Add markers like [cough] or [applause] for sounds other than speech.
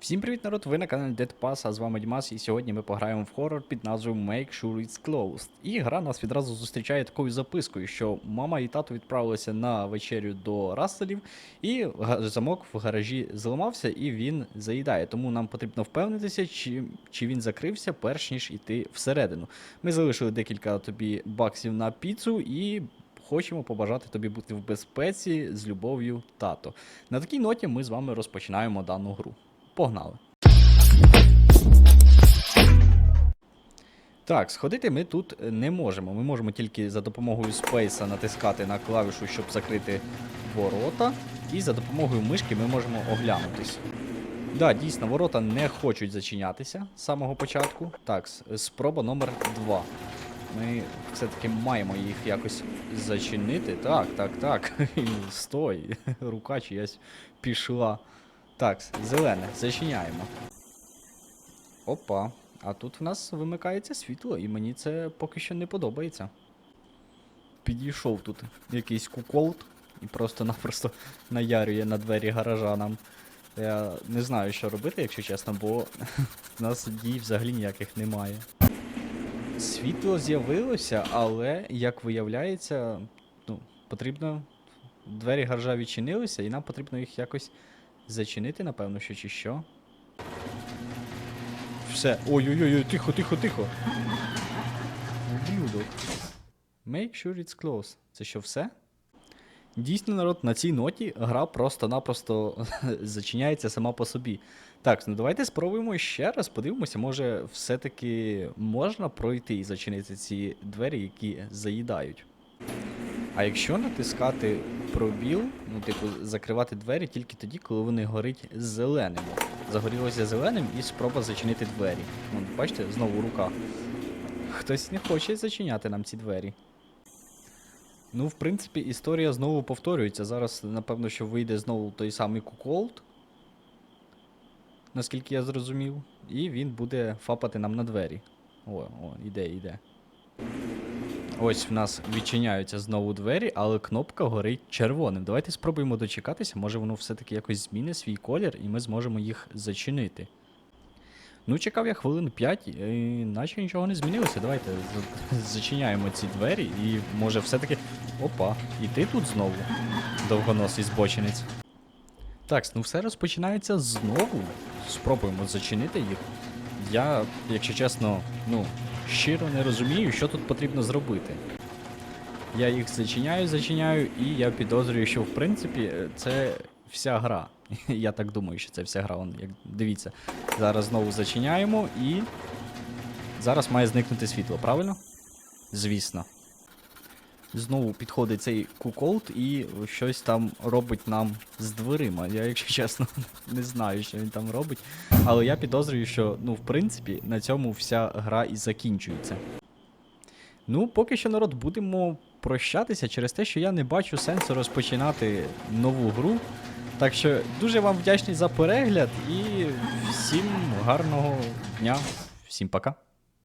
Всім привіт, народ! Ви на каналі Dead Pass, а з вами Дімас, і сьогодні ми пограємо в хорор під назвою Make Sure It's Closed. І гра нас відразу зустрічає такою запискою, що мама і тато відправилися на вечерю до Расселів, і замок в гаражі зламався і він заїдає. Тому нам потрібно впевнитися, чи, чи він закрився, перш ніж іти всередину. Ми залишили декілька тобі баксів на піцу і. Хочемо побажати тобі бути в безпеці з любов'ю, тато. На такій ноті ми з вами розпочинаємо дану гру. Погнали. Так, сходити ми тут не можемо. Ми можемо тільки за допомогою спейса натискати на клавішу, щоб закрити ворота. І за допомогою мишки ми можемо оглянутись. Да, дійсно, ворота не хочуть зачинятися з самого початку. Так, спроба номер 2. Ми все-таки маємо їх якось зачинити. Так, так, так. [laughs] Стой. [laughs] Рука чиясь пішла. Так, зелене, зачиняємо. Опа. А тут в нас вимикається світло, і мені це поки що не подобається. Підійшов тут якийсь куколд і просто-напросто наярює на двері гаража нам. Я не знаю, що робити, якщо чесно, бо [laughs] в нас дій взагалі ніяких немає. Світло з'явилося, але, як виявляється, ну, потрібно. Двері гаража відчинилися, і нам потрібно їх якось зачинити, напевно, що чи що. Все. Ой-ой-ой, тихо, тихо, тихо. Ублюдок. Make sure it's close. Це що все? Дійсно, народ, на цій ноті гра просто-напросто [laughs] зачиняється сама по собі. Так, ну давайте спробуємо ще раз, подивимося, може все-таки можна пройти і зачинити ці двері, які заїдають. А якщо натискати пробіл, ну, типу, закривати двері тільки тоді, коли вони горять зеленим. Загорілося зеленим і спроба зачинити двері. Ну, бачите, знову рука. Хтось не хоче зачиняти нам ці двері. Ну, в принципі, історія знову повторюється. Зараз, напевно, що вийде знову той самий куколд. Наскільки я зрозумів. І він буде фапати нам на двері. О, о, іде, іде. Ось в нас відчиняються знову двері, але кнопка горить червоним. Давайте спробуємо дочекатися, може воно все-таки якось змінить свій колір, і ми зможемо їх зачинити. Ну, чекав я хвилин 5, і наче нічого не змінилося. Давайте зачиняємо ці двері і може все-таки. Опа, і ти тут знову, довгоносий збочинець. Так, ну все розпочинається знову. Спробуємо зачинити їх. Я, якщо чесно, ну, щиро не розумію, що тут потрібно зробити. Я їх зачиняю, зачиняю, і я підозрюю, що в принципі е, це вся гра. [laughs] Я так думаю, що це вся гра. Вон, як, дивіться, зараз знову зачиняємо і. Зараз має зникнути світло, правильно? Звісно. Знову підходить цей куколд і щось там робить нам з дверима. Я, якщо [laughs] чесно, не знаю, що він там робить. Але я підозрюю, що, ну, в принципі, на цьому вся гра і закінчується. Ну, поки що, народ, будемо прощатися через те, що я не бачу сенсу розпочинати нову гру. Так що дуже вам вдячний за перегляд і всім гарного дня. Всім пока.